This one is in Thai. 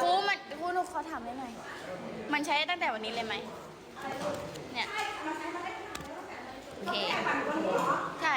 ครูมันครูนุ๊กเขาถามได้ไหมมันใช้ตั้งแต่วันนี้เลยไหมเนี่ยโอเคใช่